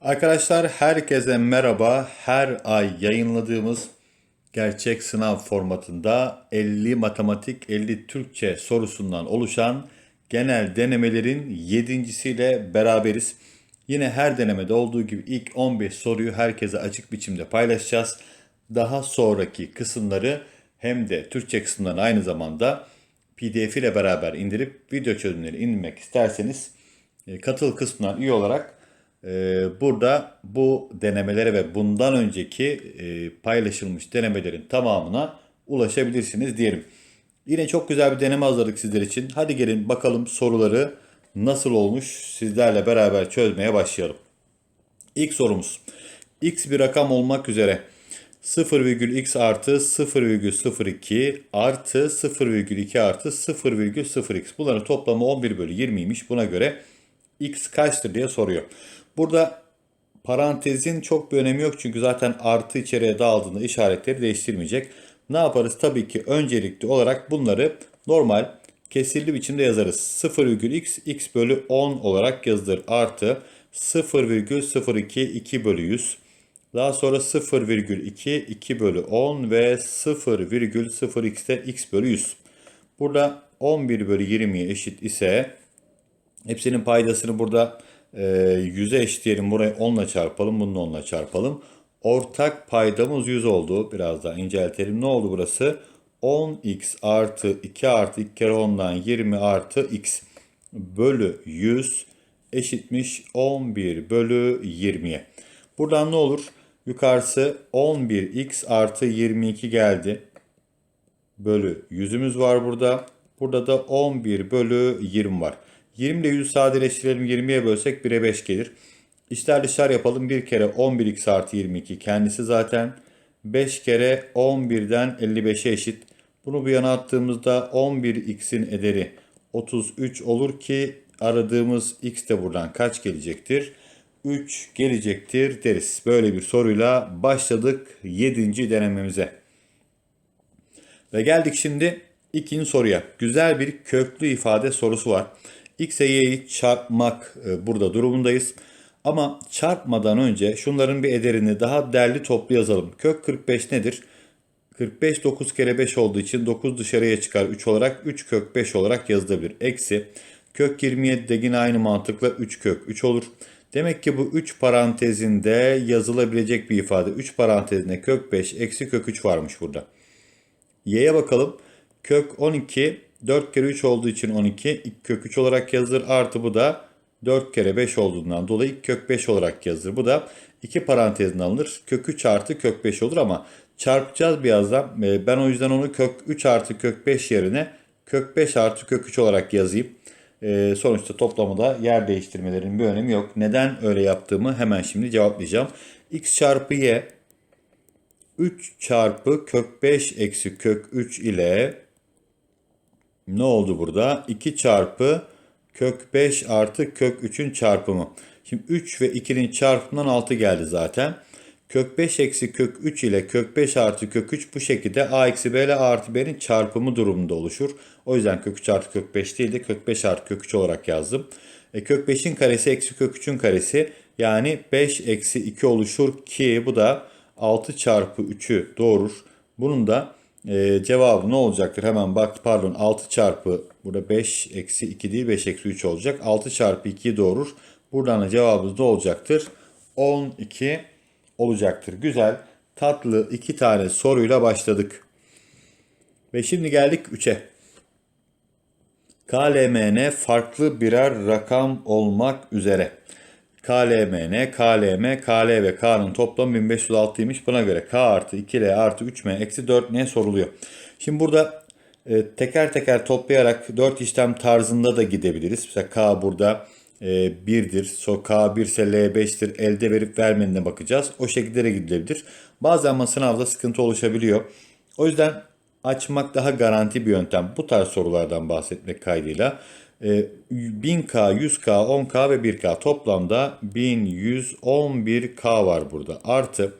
Arkadaşlar herkese merhaba. Her ay yayınladığımız gerçek sınav formatında 50 matematik 50 Türkçe sorusundan oluşan genel denemelerin yedincisiyle beraberiz. Yine her denemede olduğu gibi ilk 15 soruyu herkese açık biçimde paylaşacağız. Daha sonraki kısımları hem de Türkçe kısımlarını aynı zamanda PDF ile beraber indirip video çözümleri indirmek isterseniz e, katıl kısmına üye olarak burada bu denemelere ve bundan önceki e, paylaşılmış denemelerin tamamına ulaşabilirsiniz diyelim. Yine çok güzel bir deneme hazırladık sizler için. Hadi gelin bakalım soruları nasıl olmuş sizlerle beraber çözmeye başlayalım. İlk sorumuz. X bir rakam olmak üzere 0,x artı 0,02 artı 0,2 artı 0,0x. Bunların toplamı 11 bölü 20'ymiş. Buna göre x kaçtır diye soruyor. Burada parantezin çok bir önemi yok çünkü zaten artı içeriye dağıldığında işaretleri değiştirmeyecek. Ne yaparız? Tabii ki öncelikli olarak bunları normal kesirli biçimde yazarız. 0,x x bölü 10 olarak yazılır. Artı 0,02 2 bölü 100. Daha sonra 0,2 2 bölü 10 ve 0,0x de x bölü 100. Burada 11 bölü 20'ye eşit ise hepsinin paydasını burada e, 100'e eşitleyelim. Burayı 10 ile çarpalım. Bunu 10 ile çarpalım. Ortak paydamız 100 oldu. Biraz daha inceltelim. Ne oldu burası? 10x artı 2 artı 2 kere 10'dan 20 artı x bölü 100 eşitmiş 11 bölü 20'ye. Buradan ne olur? Yukarısı 11x artı 22 geldi. Bölü 100'ümüz var burada. Burada da 11 bölü 20 var. 20 ile 100'ü sadeleştirelim. 20'ye bölsek 1'e 5 gelir. İşler dışlar yapalım. Bir kere 11x artı 22 kendisi zaten 5 kere 11'den 55'e eşit. Bunu bir yana attığımızda 11x'in ederi 33 olur ki aradığımız x de buradan kaç gelecektir? 3 gelecektir deriz. Böyle bir soruyla başladık 7. denememize. Ve geldik şimdi ikinci soruya. Güzel bir köklü ifade sorusu var. X'e y'yi çarpmak e, burada durumundayız. Ama çarpmadan önce şunların bir ederini daha derli toplu yazalım. Kök 45 nedir? 45 9 kere 5 olduğu için 9 dışarıya çıkar 3 olarak 3 kök 5 olarak yazılabilir. Eksi kök 27 de yine aynı mantıkla 3 kök 3 olur. Demek ki bu 3 parantezinde yazılabilecek bir ifade. 3 parantezinde kök 5 eksi kök 3 varmış burada. Y'ye bakalım. Kök 12 4 kere 3 olduğu için 12 2 kök 3 olarak yazılır. Artı bu da 4 kere 5 olduğundan dolayı kök 5 olarak yazılır. Bu da 2 parantezden alınır. Kök 3 artı kök 5 olur ama çarpacağız birazdan. Ee, ben o yüzden onu kök 3 artı kök 5 yerine kök 5 artı kök 3 olarak yazayım. Ee, sonuçta toplamında yer değiştirmelerin bir önemi yok. Neden öyle yaptığımı hemen şimdi cevaplayacağım. x çarpı y 3 çarpı kök 5 eksi kök 3 ile ne oldu burada? 2 çarpı kök 5 artı kök 3'ün çarpımı. Şimdi 3 ve 2'nin çarpımından 6 geldi zaten. Kök 5 eksi kök 3 ile kök 5 artı kök 3 bu şekilde a eksi b ile a artı b'nin çarpımı durumunda oluşur. O yüzden kök 3 artı kök 5 değil de kök 5 artı kök 3 olarak yazdım. E, kök 5'in karesi eksi kök 3'ün karesi yani 5 eksi 2 oluşur ki bu da 6 çarpı 3'ü doğurur. Bunun da e, cevabı ne olacaktır? Hemen bak pardon 6 çarpı burada 5 eksi 2 değil 5 eksi 3 olacak. 6 çarpı 2'yi doğurur. Buradan da cevabımız ne olacaktır? 12 olacaktır. Güzel tatlı iki tane soruyla başladık. Ve şimdi geldik 3'e. KLMN farklı birer rakam olmak üzere. KLMN, KLM, KL ve K'nın toplamı 1506'ymış. Buna göre K artı 2L artı 3M eksi 4N soruluyor. Şimdi burada e, teker teker toplayarak 4 işlem tarzında da gidebiliriz. Mesela K burada e, 1'dir. So K 1 ise L 5'tir. Elde verip vermediğine bakacağız. O şekilde de gidilebilir. Bazen ama sınavda sıkıntı oluşabiliyor. O yüzden açmak daha garanti bir yöntem. Bu tarz sorulardan bahsetmek kaydıyla. 1000K, 100K, 10K ve 1K toplamda 1111K var burada. Artı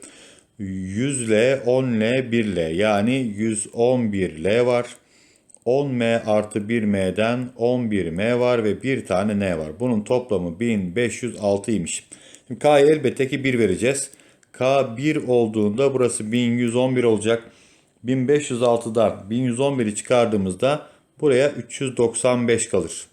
100L, 10L, 1L yani 111L var. 10M artı 1M'den 11M var ve bir tane N var. Bunun toplamı 1506'ymış. Şimdi K'ya elbette ki 1 vereceğiz. K 1 olduğunda burası 1111 olacak. 1506'dan 1111'i çıkardığımızda buraya 395 kalır.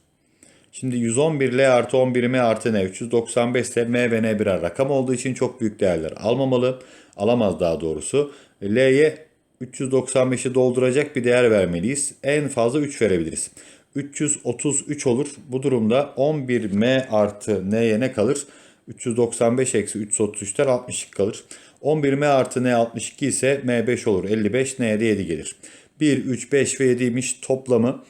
Şimdi 111 L artı 11 M artı N 395 ise M ve N birer rakam olduğu için çok büyük değerler almamalı. Alamaz daha doğrusu. L'ye 395'i dolduracak bir değer vermeliyiz. En fazla 3 verebiliriz. 333 olur. Bu durumda 11M artı N'ye ne kalır? 395 eksi 333'ten 62 kalır. 11M artı N 62 ise M 5 olur. 55 N'ye de 7 gelir. 1, 3, 5 ve 7'ymiş toplamı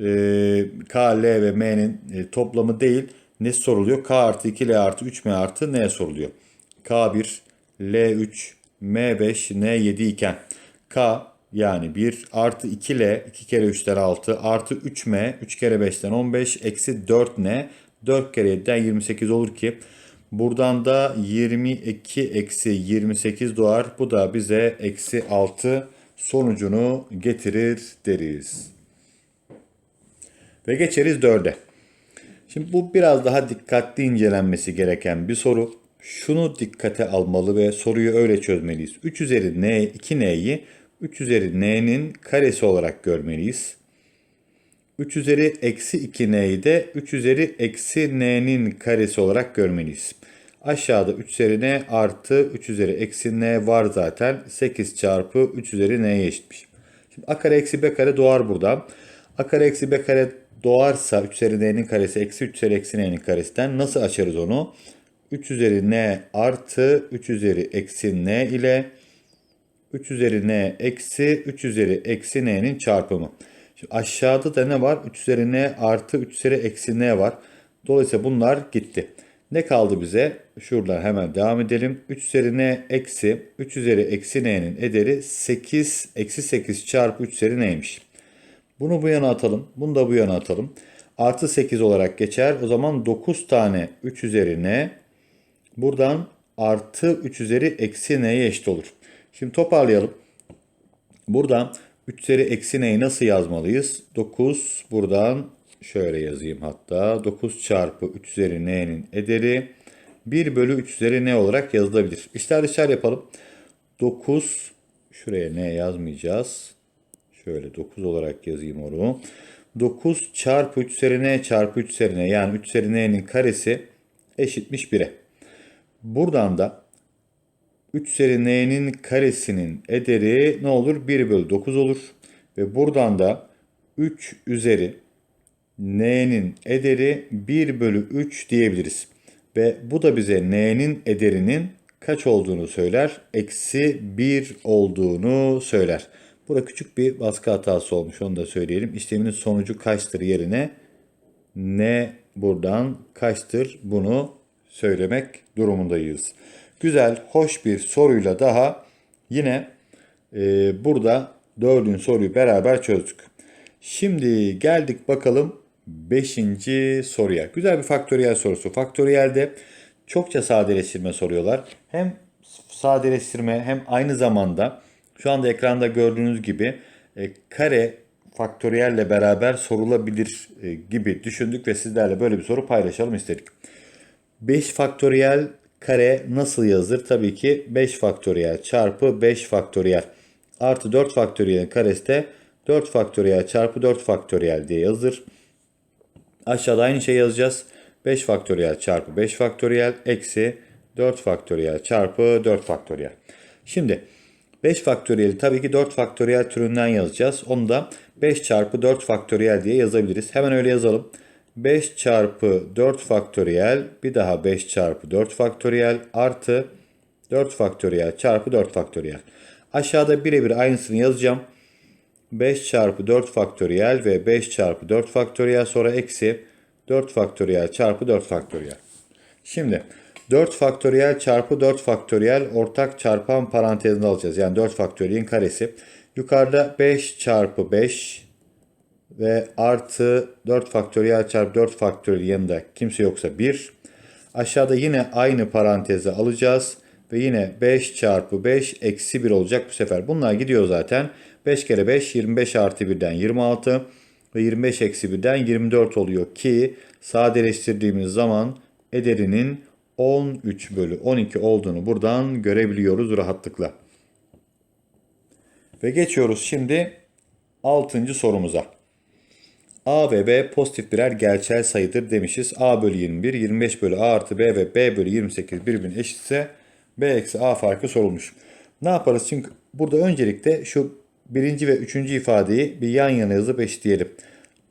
e, K, L ve M'nin e, toplamı değil. Ne soruluyor? K artı 2, L artı 3, M artı N soruluyor. K1, L3, M5, N7 iken K yani 1 artı 2L 2 kere 3'ten 6 artı 3M 3 kere 5'ten 15 eksi 4N 4 kere 7'den 28 olur ki buradan da 22 eksi 28 doğar. Bu da bize eksi 6 sonucunu getirir deriz. Ve geçeriz 4'e. Şimdi bu biraz daha dikkatli incelenmesi gereken bir soru. Şunu dikkate almalı ve soruyu öyle çözmeliyiz. 3 üzeri n 2n'yi 3 üzeri n'nin karesi olarak görmeliyiz. 3 üzeri eksi 2n'yi de 3 üzeri eksi n'nin karesi olarak görmeliyiz. Aşağıda 3 üzeri n artı 3 üzeri eksi n var zaten. 8 çarpı 3 üzeri n'ye eşitmiş. Şimdi a kare eksi b kare doğar burada. a kare eksi b kare doğarsa 3 üzeri n'nin karesi eksi 3 üzeri eksi n'nin karesinden nasıl açarız onu? 3 üzeri n artı 3 üzeri eksi n ile 3 üzeri n eksi 3 üzeri eksi n'nin çarpımı. Şimdi aşağıda da ne var? 3 üzeri n artı 3 üzeri eksi n var. Dolayısıyla bunlar gitti. Ne kaldı bize? Şuradan hemen devam edelim. 3 üzeri n eksi 3 üzeri eksi n'nin ederi 8 eksi 8 çarpı 3 üzeri n'ymiş. Bunu bu yana atalım. Bunu da bu yana atalım. Artı 8 olarak geçer. O zaman 9 tane 3 üzeri n buradan artı 3 üzeri eksi n'ye eşit olur. Şimdi toparlayalım. Buradan 3 üzeri eksi n'yi nasıl yazmalıyız? 9 buradan şöyle yazayım hatta. 9 çarpı 3 üzeri n'nin ederi 1 bölü 3 üzeri n olarak yazılabilir. İşler dışarı yapalım. 9 şuraya n yazmayacağız. Şöyle 9 olarak yazayım onu. 9 çarpı 3 üzeri n çarpı 3 üzeri n yani 3 üzeri n'nin karesi eşitmiş 1'e. Buradan da 3 üzeri n'nin karesinin ederi ne olur? 1 bölü 9 olur. Ve buradan da 3 üzeri n'nin ederi 1 bölü 3 diyebiliriz. Ve bu da bize n'nin ederinin kaç olduğunu söyler? Eksi 1 olduğunu söyler. Burada küçük bir baskı hatası olmuş onu da söyleyelim. İşleminin sonucu kaçtır yerine ne buradan kaçtır bunu söylemek durumundayız. Güzel, hoş bir soruyla daha yine e, burada dördüncü soruyu beraber çözdük. Şimdi geldik bakalım beşinci soruya. Güzel bir faktöriyel sorusu. Faktöriyelde çokça sadeleştirme soruyorlar. Hem sadeleştirme hem aynı zamanda şu anda ekranda gördüğünüz gibi e, kare faktöriyelle beraber sorulabilir e, gibi düşündük ve sizlerle böyle bir soru paylaşalım istedik. 5 faktöriyel kare nasıl yazılır? Tabii ki 5 faktöriyel çarpı 5 faktöriyel artı 4 faktöriyelin karesi de 4 faktöriyel çarpı 4 faktöriyel diye yazılır. Aşağıda aynı şey yazacağız. 5 faktöriyel çarpı 5 faktöriyel eksi 4 faktöriyel çarpı 4 faktöriyel. Şimdi 5 faktöriyeli tabii ki 4 faktöriyel türünden yazacağız. Onu da 5 çarpı 4 faktöriyel diye yazabiliriz. Hemen öyle yazalım. 5 çarpı 4 faktöriyel bir daha 5 çarpı 4 faktöriyel artı 4 faktöriyel çarpı 4 faktöriyel. Aşağıda birebir aynısını yazacağım. 5 çarpı 4 faktöriyel ve 5 çarpı 4 faktöriyel sonra eksi 4 faktöriyel çarpı 4 faktöriyel. Şimdi 4 faktöriyel çarpı 4 faktöriyel ortak çarpan parantezini alacağız. Yani 4 faktöriyelin karesi. Yukarıda 5 çarpı 5 ve artı 4 faktöriyel çarpı 4 faktöriyel yanında kimse yoksa 1. Aşağıda yine aynı parantezi alacağız. Ve yine 5 çarpı 5 eksi 1 olacak bu sefer. Bunlar gidiyor zaten. 5 kere 5 25 artı 1'den 26 ve 25 eksi 1'den 24 oluyor ki sadeleştirdiğimiz zaman ederinin 13 bölü 12 olduğunu buradan görebiliyoruz rahatlıkla. Ve geçiyoruz şimdi 6. sorumuza. A ve B pozitif birer gerçel sayıdır demişiz. A bölü 21, 25 bölü A artı B ve B bölü 28 birbirine eşitse B eksi A farkı sorulmuş. Ne yaparız? Çünkü burada öncelikle şu birinci ve üçüncü ifadeyi bir yan yana yazıp eşitleyelim.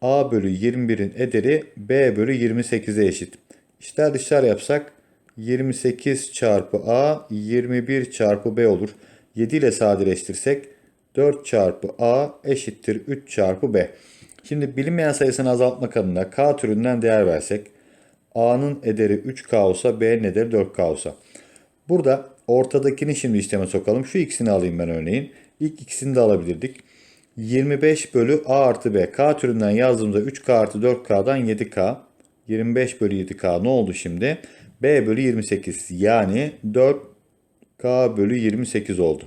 A bölü 21'in ederi B bölü 28'e eşit. İşler dışlar yapsak 28 çarpı A 21 çarpı B olur. 7 ile sadeleştirsek 4 çarpı A eşittir 3 çarpı B. Şimdi bilinmeyen sayısını azaltmak adına K türünden değer versek A'nın ederi 3K olsa B'nin ederi 4K olsa. Burada ortadakini şimdi işleme sokalım. Şu ikisini alayım ben örneğin. İlk ikisini de alabilirdik. 25 bölü A artı B. K türünden yazdığımızda 3K artı 4K'dan 7K. 25 bölü 7K ne oldu şimdi? B bölü 28 yani 4K bölü 28 oldu.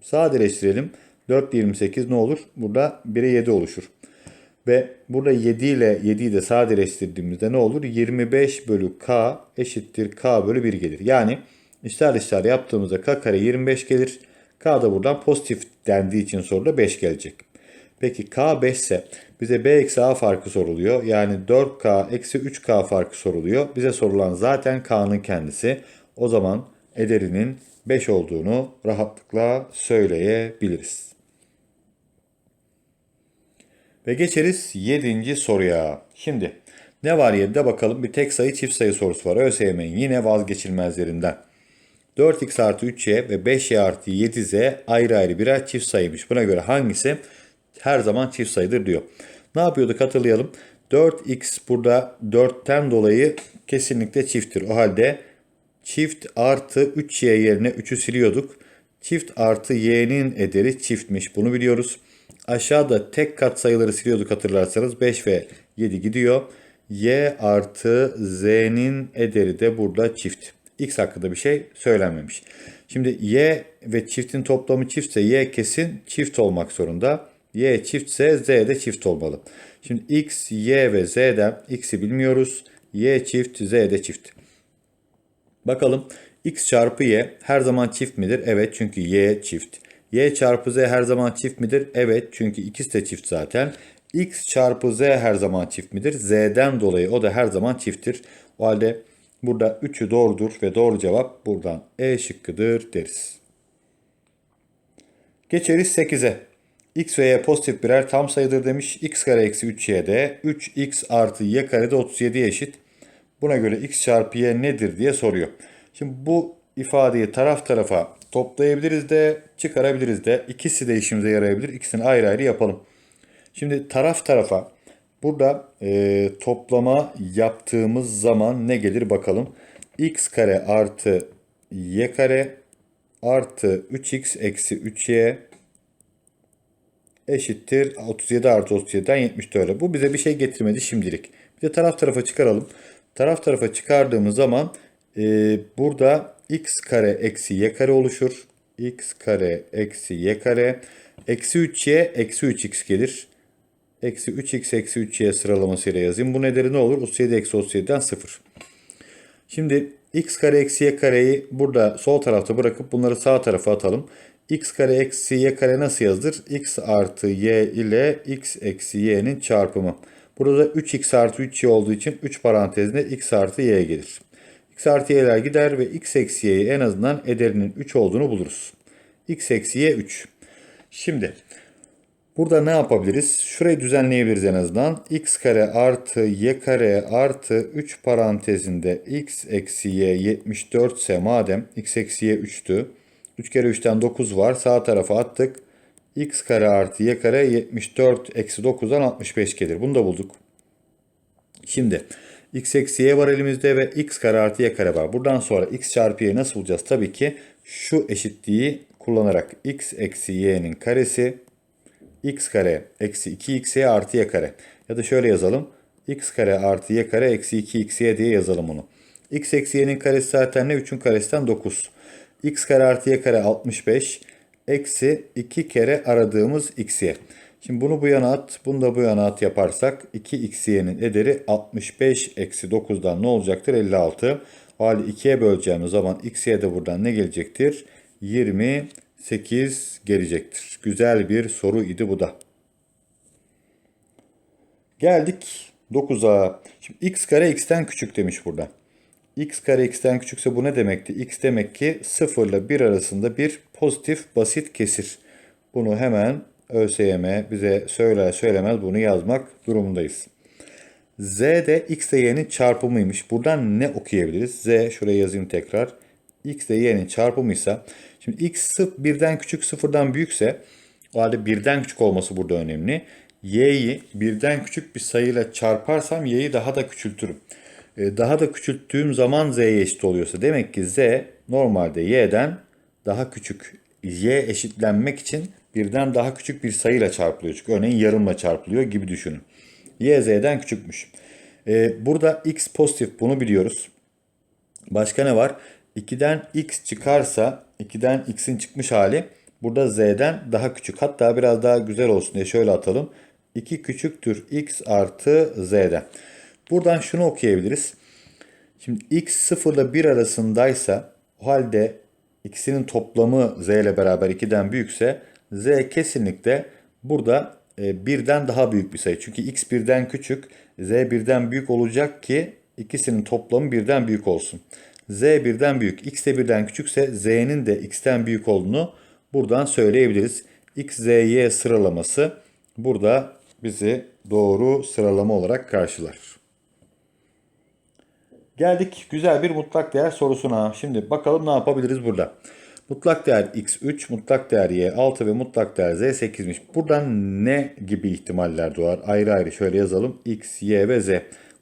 Sadeleştirelim. 4 ile 28 ne olur? Burada 1'e 7 oluşur. Ve burada 7 ile 7'yi de sadeleştirdiğimizde ne olur? 25 bölü k eşittir k bölü 1 gelir. Yani işler dışlar yaptığımızda k kare 25 gelir. K da buradan pozitif dendiği için soruda 5 gelecek. Peki k 5 ise bize b eksi a farkı soruluyor. Yani 4k eksi 3k farkı soruluyor. Bize sorulan zaten k'nın kendisi. O zaman ederinin 5 olduğunu rahatlıkla söyleyebiliriz. Ve geçeriz 7. soruya. Şimdi ne var 7'de bakalım bir tek sayı çift sayı sorusu var. ÖSYM'nin yine vazgeçilmezlerinden. 4x artı 3y ve 5y artı 7z ayrı ayrı birer çift sayıymış. Buna göre hangisi her zaman çift sayıdır diyor. Ne yapıyorduk hatırlayalım. 4x burada 4'ten dolayı kesinlikle çifttir. O halde çift artı 3y yerine 3'ü siliyorduk. Çift artı y'nin ederi çiftmiş. Bunu biliyoruz. Aşağıda tek kat sayıları siliyorduk hatırlarsanız 5 ve 7 gidiyor. Y artı Z'nin ederi de burada çift. X hakkında bir şey söylenmemiş. Şimdi Y ve çiftin toplamı çiftse Y kesin çift olmak zorunda. Y çiftse Z de çift olmalı. Şimdi X, Y ve Z'den X'i bilmiyoruz. Y çift, Z de çift. Bakalım X çarpı Y her zaman çift midir? Evet çünkü Y çift. Y çarpı Z her zaman çift midir? Evet çünkü ikisi de çift zaten. X çarpı Z her zaman çift midir? Z'den dolayı o da her zaman çifttir. O halde burada 3'ü doğrudur ve doğru cevap buradan E şıkkıdır deriz. Geçeriz 8'e. X ve Y pozitif birer tam sayıdır demiş. X kare eksi 3y'de 3x artı y kare de 37 eşit. Buna göre x çarpı y nedir diye soruyor. Şimdi bu ifadeyi taraf tarafa toplayabiliriz de çıkarabiliriz de. İkisi de işimize yarayabilir. İkisini ayrı ayrı yapalım. Şimdi taraf tarafa burada e, toplama yaptığımız zaman ne gelir bakalım. x kare artı y kare artı 3x eksi 3y eşittir 37 artı 37'den 74. Bu bize bir şey getirmedi şimdilik. Bir de taraf tarafa çıkaralım. Taraf tarafa çıkardığımız zaman e, burada x kare eksi y kare oluşur. x kare eksi y kare. Eksi 3y eksi 3x gelir. Eksi 3x eksi 3y sıralamasıyla yazayım. Bu nedeni ne olur? 37 eksi 37'den 0. Şimdi x kare eksi y kareyi burada sol tarafta bırakıp bunları sağ tarafa atalım. X kare eksi y kare nasıl yazılır? x artı y ile x eksi y'nin çarpımı. Burada 3x artı 3y olduğu için 3 parantezinde x artı y gelir. x artı y'ler gider ve x eksi y'yi en azından ederinin 3 olduğunu buluruz. x eksi y 3. Şimdi burada ne yapabiliriz? Şurayı düzenleyebiliriz en azından. x kare artı y kare artı 3 parantezinde x eksi y 74 ise madem x eksi y 3'tü. 3 kere 3'ten 9 var. Sağ tarafa attık. x kare artı y kare 74 eksi 9'dan 65 gelir. Bunu da bulduk. Şimdi x eksi y var elimizde ve x kare artı y kare var. Buradan sonra x çarpı y nasıl bulacağız? Tabii ki şu eşitliği kullanarak x eksi y'nin karesi x kare eksi 2xy artı y kare. Ya da şöyle yazalım. x kare artı y kare eksi 2xy diye yazalım onu. x eksi y'nin karesi zaten ne? 3'ün karesinden 9. x kare artı y kare 65. Eksi 2 kere aradığımız x'ye. Şimdi bunu bu yana at, bunu da bu yana at yaparsak 2x'ye'nin ederi 65 eksi 9'dan ne olacaktır? 56. O halde 2'ye böleceğimiz zaman x'ye de buradan ne gelecektir? 28 gelecektir. Güzel bir soru idi bu da. Geldik 9'a. Şimdi x kare x'ten küçük demiş burada. X kare x'ten küçükse bu ne demekti? x demek ki 0 ile 1 arasında bir pozitif basit kesir. Bunu hemen ÖSYM bize söyler söylemez bunu yazmak durumundayız. Z de x ile y'nin çarpımıymış. Buradan ne okuyabiliriz? Z şuraya yazayım tekrar. x ile y'nin çarpımıysa şimdi x sıf birden küçük sıfırdan büyükse o halde birden küçük olması burada önemli. y'yi birden küçük bir sayıyla çarparsam y'yi daha da küçültürüm. Ee, daha da küçülttüğüm zaman z'ye eşit oluyorsa demek ki z normalde y'den daha küçük. y eşitlenmek için birden daha küçük bir sayıyla çarpılıyor. Çünkü örneğin yarımla çarpılıyor gibi düşünün. y z'den küçükmüş. Ee, burada x pozitif bunu biliyoruz. Başka ne var? 2'den x çıkarsa 2'den x'in çıkmış hali burada z'den daha küçük. Hatta biraz daha güzel olsun diye şöyle atalım. 2 küçüktür x artı z'den. Buradan şunu okuyabiliriz. Şimdi x 0 ile 1 arasındaysa o halde ikisinin toplamı z ile beraber 2'den büyükse z kesinlikle burada e, birden daha büyük bir sayı. Çünkü x birden küçük, z birden büyük olacak ki ikisinin toplamı birden büyük olsun. z birden büyük, x de birden küçükse z'nin de x'ten büyük olduğunu buradan söyleyebiliriz. x, z, y sıralaması burada bizi doğru sıralama olarak karşılar. Geldik güzel bir mutlak değer sorusuna. Şimdi bakalım ne yapabiliriz burada. Mutlak değer x3, mutlak değer y6 ve mutlak değer z8'miş. Buradan ne gibi ihtimaller doğar? Ayrı ayrı şöyle yazalım. x, y ve z.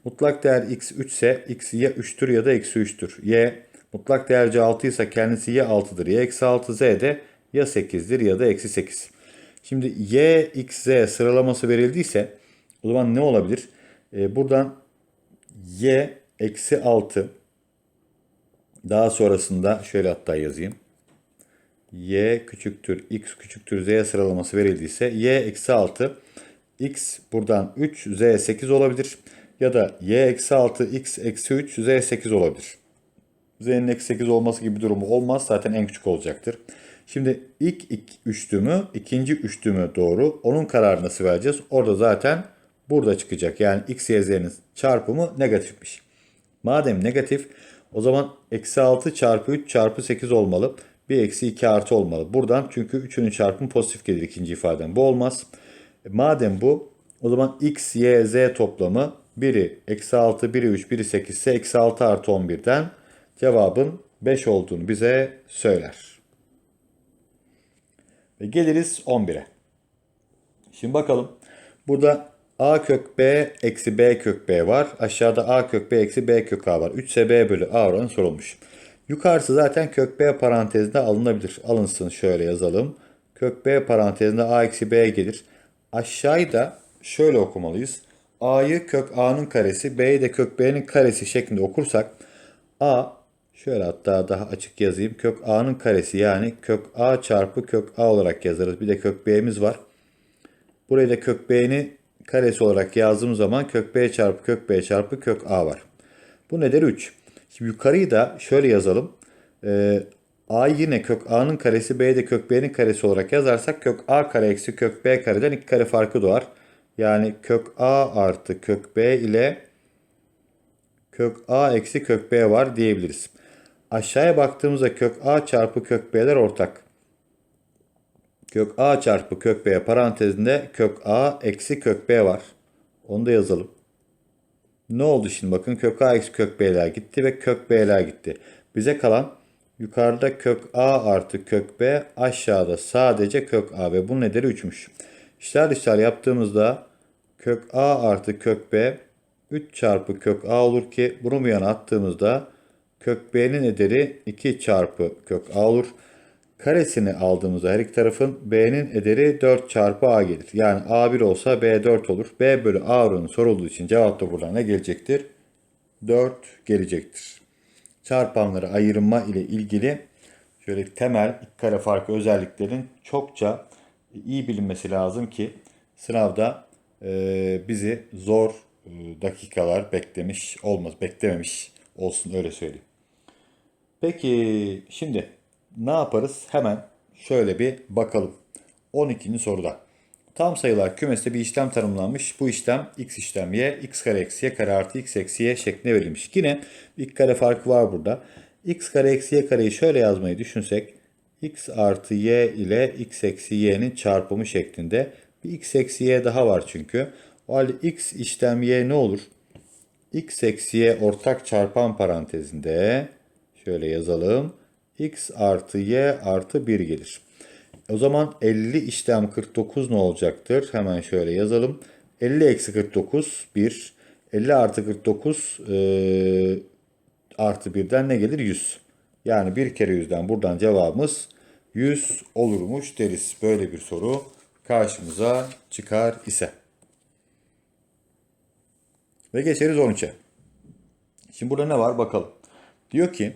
Mutlak değer x3 ise x ya 3'tür ya da eksi 3'tür. y mutlak değer c6 ise kendisi ya 6'dır ya eksi 6 z de ya 8'dir ya da eksi 8. Şimdi y, x, z sıralaması verildiyse o zaman ne olabilir? Ee, buradan y eksi 6 daha sonrasında şöyle hatta yazayım. y küçüktür x küçüktür z sıralaması verildiyse y eksi 6 x buradan 3 z 8 olabilir. Ya da y eksi 6 x eksi 3 z 8 olabilir. z'nin eksi 8 olması gibi bir durumu olmaz. Zaten en küçük olacaktır. Şimdi ilk üçlümü, ikinci üçlümü doğru. Onun kararını nasıl vereceğiz? Orada zaten burada çıkacak. Yani x, y, z'nin çarpımı negatifmiş. Madem negatif o zaman eksi 6 çarpı 3 çarpı 8 olmalı. Bir eksi 2 artı olmalı. Buradan çünkü 3'ünün çarpımı pozitif gelir ikinci ifaden. Bu olmaz. E, madem bu o zaman x, y, z toplamı biri eksi 6, biri 3, biri 8 ise eksi 6 artı 11'den cevabın 5 olduğunu bize söyler. Ve geliriz 11'e. Şimdi bakalım. Burada a kök b eksi b kök b var. Aşağıda a kök b eksi b kök a var. 3 ise b bölü a oranı sorulmuş. Yukarısı zaten kök b parantezinde alınabilir. Alınsın şöyle yazalım. Kök b parantezinde a eksi b gelir. Aşağıyı da şöyle okumalıyız. a'yı kök a'nın karesi, b'yi de kök b'nin karesi şeklinde okursak a şöyle hatta daha açık yazayım. Kök a'nın karesi yani kök a çarpı kök a olarak yazarız. Bir de kök b'miz var. Burayı da kök b'ni karesi olarak yazdığım zaman kök b çarpı kök b çarpı kök a var. Bu nedir? 3. Şimdi yukarıyı da şöyle yazalım. Ee, a yine kök a'nın karesi b de kök b'nin karesi olarak yazarsak kök a kare eksi kök b kareden 2 kare farkı doğar. Yani kök a artı kök b ile kök a eksi kök b var diyebiliriz. Aşağıya baktığımızda kök a çarpı kök b'ler ortak. Kök a çarpı kök b parantezinde kök a eksi kök b var. Onu da yazalım. Ne oldu şimdi bakın kök a eksi kök b'ler gitti ve kök b'ler gitti. Bize kalan yukarıda kök a artı kök b aşağıda sadece kök a ve bunun ederi 3'müş. İşler dışlar yaptığımızda kök a artı kök b 3 çarpı kök a olur ki bunu bir yana attığımızda kök b'nin ederi 2 çarpı kök a olur. Karesini aldığımızda her iki tarafın b'nin ederi 4 çarpı a gelir. Yani a1 olsa b 4 olur. b bölü a oranı sorulduğu için cevap da buradan ne gelecektir? 4 gelecektir. Çarpanları ayırma ile ilgili şöyle temel iki kare farkı özelliklerin çokça iyi bilinmesi lazım ki sınavda e, bizi zor e, dakikalar beklemiş olmaz, beklememiş olsun öyle söyleyeyim. Peki şimdi ne yaparız? Hemen şöyle bir bakalım. 12. soruda. Tam sayılar kümesinde bir işlem tanımlanmış. Bu işlem x işlem y, x kare eksi y kare artı x eksi y şeklinde verilmiş. Yine bir kare farkı var burada. x kare eksi y kareyi şöyle yazmayı düşünsek. x artı y ile x eksi y'nin çarpımı şeklinde. Bir x eksi y daha var çünkü. O halde x işlem y ne olur? x eksi y ortak çarpan parantezinde şöyle yazalım. X artı y artı 1 gelir. O zaman 50 işlem 49 ne olacaktır? Hemen şöyle yazalım. 50 eksi 49 1. 50 artı 49 e, artı 1'den ne gelir? 100. Yani bir kere 100'den buradan cevabımız 100 olurmuş deriz. Böyle bir soru karşımıza çıkar ise. Ve geçeriz 13'e. Şimdi burada ne var bakalım. Diyor ki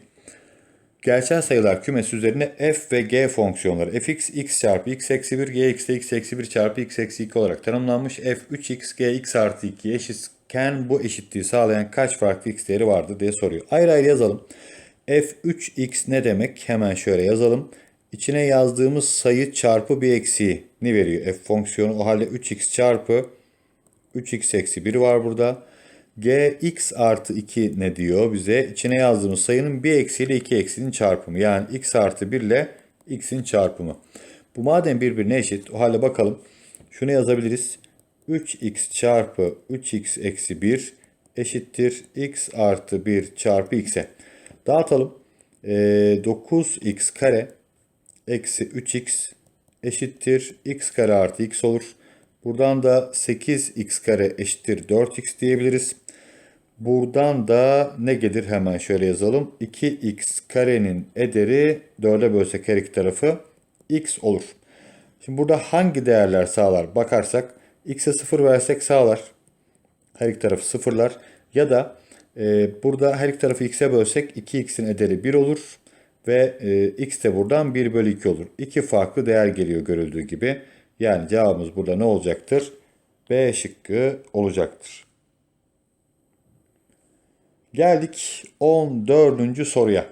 gerçel sayılar kümesi üzerine f ve g fonksiyonları fx x çarpı x eksi 1 gx de x eksi 1 çarpı x eksi 2 olarak tanımlanmış. f 3x g x artı 2 eşitken bu eşitliği sağlayan kaç farklı x değeri vardır diye soruyor. Ayrı ayrı yazalım. f 3x ne demek? Hemen şöyle yazalım. İçine yazdığımız sayı çarpı bir eksiği ne veriyor? f fonksiyonu o halde 3x çarpı 3x eksi 1 var burada. G x artı 2 ne diyor bize? İçine yazdığımız sayının bir eksiğiyle iki eksiğinin çarpımı. Yani x artı 1 ile x'in çarpımı. Bu madem birbirine eşit o halde bakalım. Şunu yazabiliriz. 3x çarpı 3x eksi 1 eşittir x artı 1 çarpı x'e. Dağıtalım. Ee, 9x kare eksi 3x eşittir x kare artı x olur. Buradan da 8x kare eşittir 4x diyebiliriz. Buradan da ne gelir hemen şöyle yazalım. 2x karenin ederi 4'e bölsek her iki tarafı x olur. Şimdi burada hangi değerler sağlar bakarsak x'e 0 versek sağlar. Her iki tarafı sıfırlar. Ya da e, burada her iki tarafı x'e bölsek 2x'in ederi 1 olur. Ve e, x de buradan 1 bölü 2 olur. İki farklı değer geliyor görüldüğü gibi. Yani cevabımız burada ne olacaktır? B şıkkı olacaktır. Geldik 14. soruya.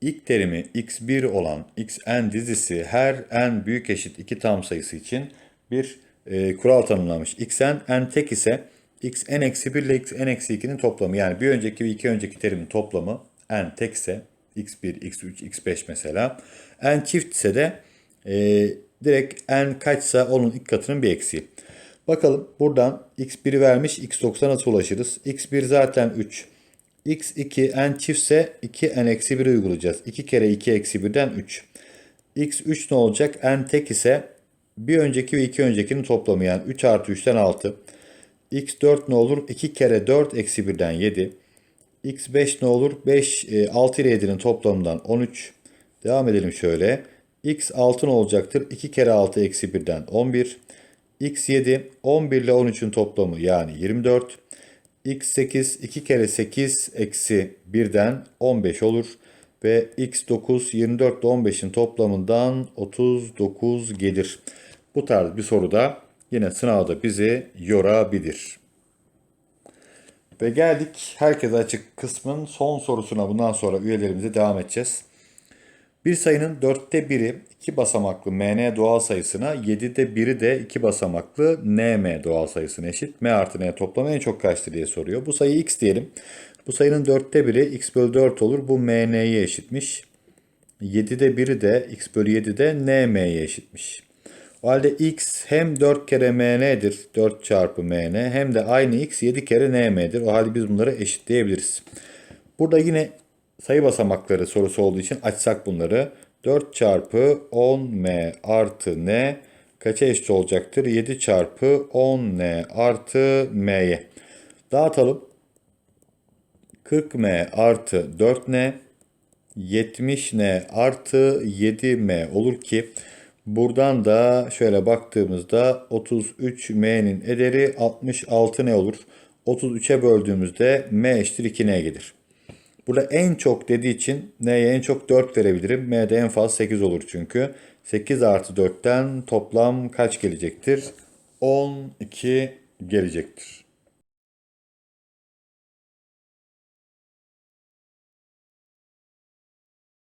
İlk terimi x1 olan xn dizisi her n büyük eşit iki tam sayısı için bir e, kural tanımlamış. xn n tek ise xn eksi 1 ile xn eksi 2'nin toplamı yani bir önceki ve iki önceki terimin toplamı n tek ise x1, x3, x5 mesela. n çift ise de e, direkt n kaçsa onun ilk katının bir eksiği. Bakalım buradan x1'i vermiş x90 nasıl ulaşırız? x1 zaten 3. x2 n çiftse 2 n eksi 1'i uygulayacağız. 2 kere 2 eksi 1'den 3. x3 ne olacak? n tek ise bir önceki ve iki öncekinin toplamı yani 3 artı 3'ten 6. x4 ne olur? 2 kere 4 eksi 1'den 7. x5 ne olur? 5, 6 ile 7'nin toplamından 13. Devam edelim şöyle. x6 ne olacaktır? 2 kere 6 eksi 1'den 11. x7 11 ile 13'ün toplamı yani 24. x8 2 kere 8 eksi 1'den 15 olur. Ve x9 24 ile 15'in toplamından 39 gelir. Bu tarz bir soruda yine sınavda bizi yorabilir. Ve geldik herkese açık kısmın son sorusuna bundan sonra üyelerimize devam edeceğiz. Bir sayının dörtte biri iki basamaklı mn doğal sayısına 7'de biri de iki basamaklı nm doğal sayısına eşit. m artı n toplamı en çok kaçtır diye soruyor. Bu sayı x diyelim. Bu sayının dörtte biri x bölü 4 olur. Bu mn'ye eşitmiş. 7'de biri de x bölü 7 de nm'ye eşitmiş. O halde x hem 4 kere mn'dir. 4 çarpı mn hem de aynı x 7 kere nm'dir. O halde biz bunları eşitleyebiliriz. Burada yine sayı basamakları sorusu olduğu için açsak bunları. 4 çarpı 10m artı n kaça eşit olacaktır? 7 çarpı 10n artı m'ye. Dağıtalım. 40m artı 4n 70n artı 7m olur ki buradan da şöyle baktığımızda 33m'nin ederi 66 ne olur? 33'e böldüğümüzde m eşittir 2n gelir. Burada en çok dediği için n'ye en çok 4 verebilirim. m'de en fazla 8 olur çünkü. 8 artı 4'ten toplam kaç gelecektir? 12 gelecektir.